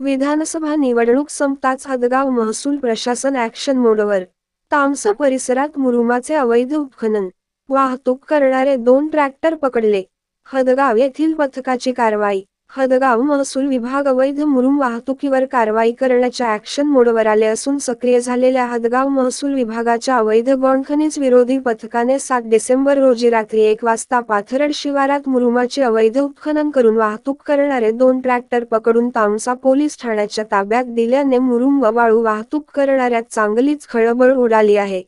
विधानसभा निवडणूक संपताच हदगाव महसूल प्रशासन ॲक्शन मोडवर. तामसा परिसरात मुरुमाचे अवैध उत्खनन. वाहतूक करणारे दोन ट्रॅक्टर पकडले. हदगाव येथील पथकाची कारवाई. हदगाव महसूल विभाग अवैध मुरुम वाहतुकीवर कारवाई करण्याच्या ऍक्शन मोडवर आले असून सक्रिय झालेल्या हदगाव महसूल विभागाच्या अवैध गौणखनिज विरोधी पथकाने सात डिसेंबर रोजी रात्री एक वाजता पाथरड शिवारात मुरुमाचे अवैध उत्खनन करून वाहतूक करणारे दोन ट्रॅक्टर पकडून तामसा पोलीस ठाण्याच्या ताब्यात दिल्याने मुरुम व वाळू वाहतूक करणाऱ्या चांगलीच खळबळ उडाली आहे.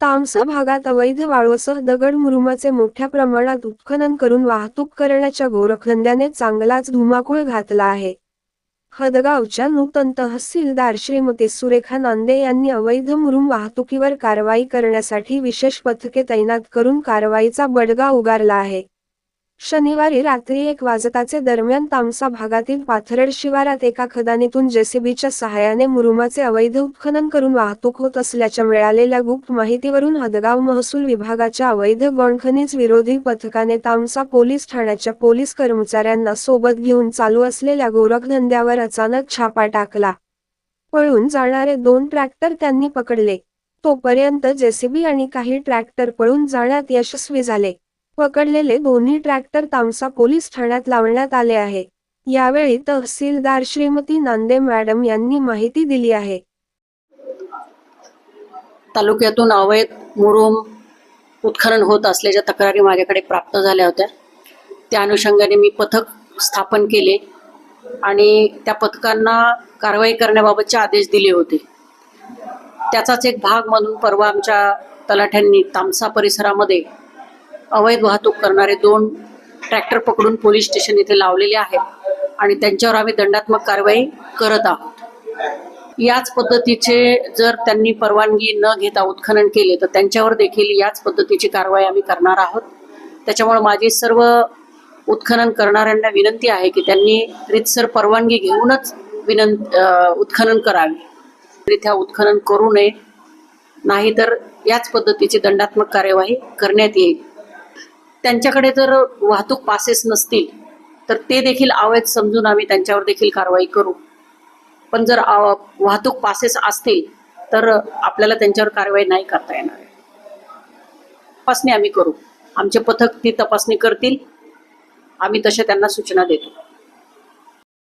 तामसा भागात अवैध वाळूसह दगड मुरुमाचे मोठ्या प्रमाणात उत्खनन करून वाहतूक करण्याच्या गोरखधंद्याने चांगलाच धुमाकूळ घातला आहे. हदगावच्या नूतन तहसीलदार श्रीमती सुरेखा नांदे यांनी अवैध मुरुम वाहतुकीवर कारवाई करण्यासाठी विशेष पथके तैनात करून कारवाईचा बडगा उगारला आहे. शनिवारी रात्री एक वाजताचे दरम्यान तामसा भागातील पाथरड शिवारात एका खदानीतून जेसीबीच्या सहाय्याने मुरुमाचे अवैध उत्खनन करून वाहतूक होत असल्याच्या मिळालेल्या गुप्त माहितीवरून हदगाव महसूल विभागाच्या अवैध गौणखनिज विरोधी पथकाने तामसा पोलीस ठाण्याच्या पोलीस कर्मचाऱ्यांना सोबत घेऊन चालू असलेल्या गोरखधंद्यावर अचानक छापा टाकला. पळून जाणारे दोन ट्रॅक्टर त्यांनी पकडले. तोपर्यंत जेसीबी आणि काही ट्रॅक्टर पळून जाण्यात यशस्वी झाले. पकडलेले दोन्ही ट्रॅक्टर तामसा पोलीस ठाण्यात लावण्यात आले आहे. यावेळी तहसीलदार श्रीमती नांदे मॅडम यांनी माहिती दिली आहे. तालुक्यातून अवैध मुरुम उत्खनन होत असल्याच्या तक्रारी माझ्याकडे प्राप्त झाल्या होत्या. त्या अनुषंगाने मी पथक स्थापन केले आणि त्या पथकांना कारवाई करण्याबाबतचे आदेश दिले होते. त्याचाच एक भाग म्हणून परवा आमच्या तलाठ्यांनी तामसा परिसरामध्ये अवैध वाहतूक करणारे दोन ट्रॅक्टर पकडून पोलीस स्टेशन इथे लावलेले आहेत आणि त्यांच्यावर आम्ही दंडात्मक कारवाई करत आहोत. याच पद्धतीचे जर त्यांनी परवानगी न घेता उत्खनन केले तर त्यांच्यावर देखील याच पद्धतीची कारवाई आम्ही करणार आहोत. त्याच्यामुळे माझी सर्व उत्खनन करणाऱ्यांना विनंती आहे की त्यांनी रितसर परवानगी घेऊनच विनं उत्खनन करावे. रित्या उत्खनन करू नये नाहीतर याच पद्धतीची दंडात्मक कार्यवाही करण्यात येईल. त्यांच्याकडे जर वाहतूक पासेस नसतील तर ते देखील अवैध समजून आम्ही त्यांच्यावर देखील कारवाई करू. पण जर वाहतूक पासेस असतील तर आपल्याला त्यांच्यावर कारवाई नाही करता येणार. आहे. तपासणी आम्ही करू. आमचे पथक ती तपासणी करतील. आम्ही तशा त्यांना सूचना देतो.